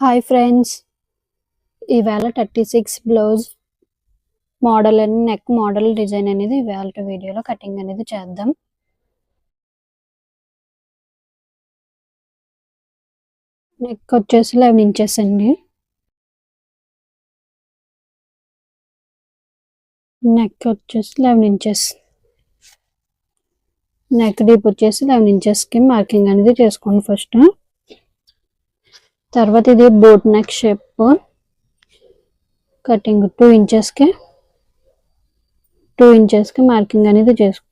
Hi friends. ఈవేళ thirty six blouse model అని neck model design అనేది ఈవేళ వీడియోలో కటింగ్ అనేది చేద్దాం. నెక్ వచ్చేసి లెవెన్ ఇంచెస్ అండి. నెక్ వచ్చేసి లెవెన్ ఇంచెస్. నెక్ డీప్ వచ్చేసి లెవెన్ ఇంచెస్కి మార్కింగ్ అనేది చేసుకోండి ఫస్ట్. తర్వాత ఇది boat neck shape. Cutting two ఇంచెస్కి టూ ఇంచెస్కి మార్కింగ్ అనేది చేసుకో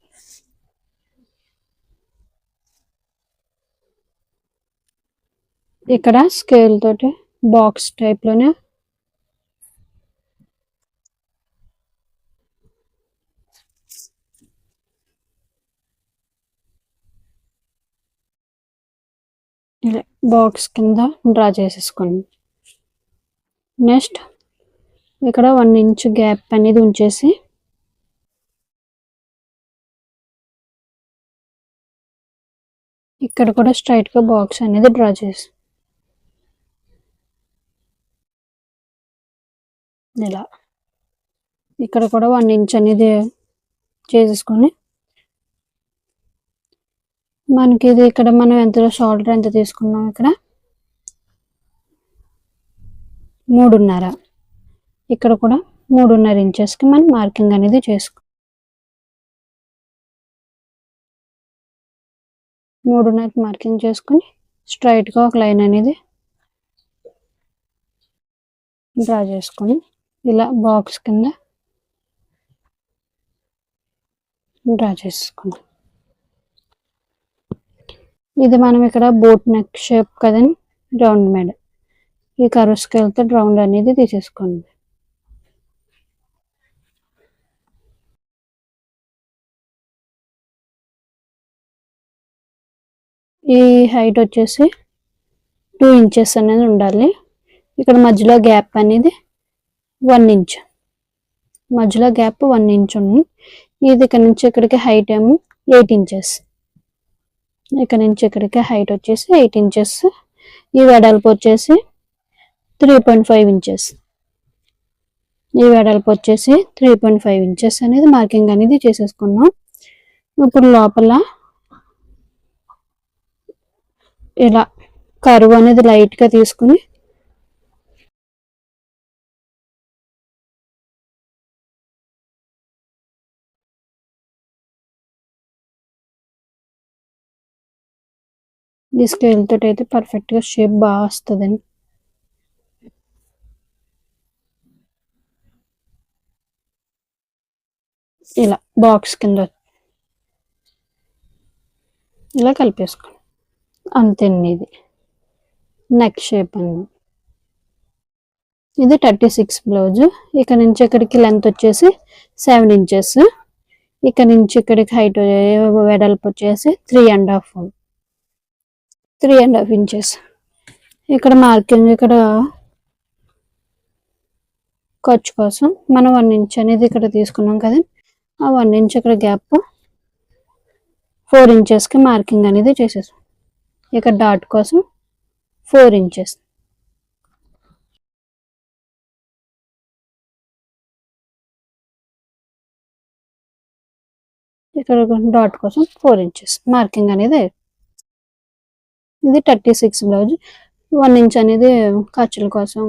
ఇక్కడ స్కేల్ తోటి బాక్స్ టైప్లోనే ఇలా బాక్స్ కింద డ్రా చేసేసుకోండి. నెక్స్ట్ ఇక్కడ వన్ ఇంచ్ గ్యాప్ అనేది ఉంచేసి ఇక్కడ కూడా స్ట్రైట్గా బాక్స్ అనేది డ్రా చేసి ఇలా. ఇక్కడ కూడా వన్ ఇంచ్ అనేది చేసేసుకొని మనకి ఇది ఇక్కడ మనం ఎంత షోల్డర్ ఎంత తీసుకున్నాం ఇక్కడ? మూడున్నర. ఇక్కడ కూడా మూడున్నర ఇంచెస్కి మనం మార్కింగ్ అనేది చేసుకో మూడున్నర మార్కింగ్ చేసుకుని స్ట్రైట్గా ఒక లైన్ అనేది డ్రా చేసుకొని ఇలా బాక్స్ కింద డ్రా చేసుకుందాం. ఇది మనం ఇక్కడ బోట్ నెక్ షేప్ కదండి రౌండ్ మెడ ఈ కర్వ్ స్కేల్తో రౌండ్ అనేది తీసేసుకోండి. ఈ హైట్ వచ్చేసి టూ ఇంచెస్ అనేది ఉండాలి. ఇక్కడ మధ్యలో గ్యాప్ అనేది వన్ ఇంచ్ మధ్యలో గ్యాప్ వన్ ఇంచ్ ఉంది. ఇది ఇక్కడ నుంచి ఇక్కడికి హైట్ ఏమో ఎయిట్ ఇంచెస్ ఇక్కడ నుంచి ఇక్కడికి హైట్ వచ్చేసి ఎయిట్ ఇంచెస్ ఈ వెడల్పు వచ్చేసి త్రీ పాయింట్ ఫైవ్ ఇంచెస్ ఈ వెడల్పు వచ్చేసి త్రీ పాయింట్ ఫైవ్ ఇంచెస్ అనేది మార్కింగ్ అనేది చేసేసుకున్నాం. ఇప్పుడు లోపల ఇలా కరువు అనేది లైట్గా తీసుకుని ఈ స్కేల్ తోటి అయితే పర్ఫెక్ట్గా షేప్ బాగా వస్తుందండి. ఇలా బాక్స్ కింద ఇలా కలిపేసుకోండి. అంతేండి ఇది. నెక్ షేప్ అండి. ఇది థర్టీ సిక్స్ బ్లౌజ్ ఇక్కడ నుంచి ఇక్కడికి లెంత్ వచ్చేసి సెవెన్ ఇంచెస్ ఇక్కడ నుంచి ఇక్కడికి హైట్ వెడల్పు వచ్చేసి three and half three and half inches ఇక్కడ మార్కింగ్ ఇక్కడ ఖర్చు కోసం మనం వన్ ఇంచ్ అనేది ఇక్కడ తీసుకున్నాం కదా. ఆ వన్ ఇంచ్ ఇక్కడ గ్యాప్ ఫోర్ ఇంచెస్కి మార్కింగ్ అనేది చేసేసాం. ఇక్కడ డాట్ కోసం ఫోర్ ఇంచెస్ ఇక్కడ డాట్ కోసం ఫోర్ ఇంచెస్ మార్కింగ్ అనేది ఇది thirty six blouse. One inch అనేది ఖర్చుల కోసం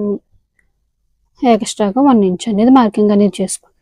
ఎక్స్ట్రాగా వన్ ఇంచ్ అనేది మార్కింగ్ అనేది చేసుకుంటాం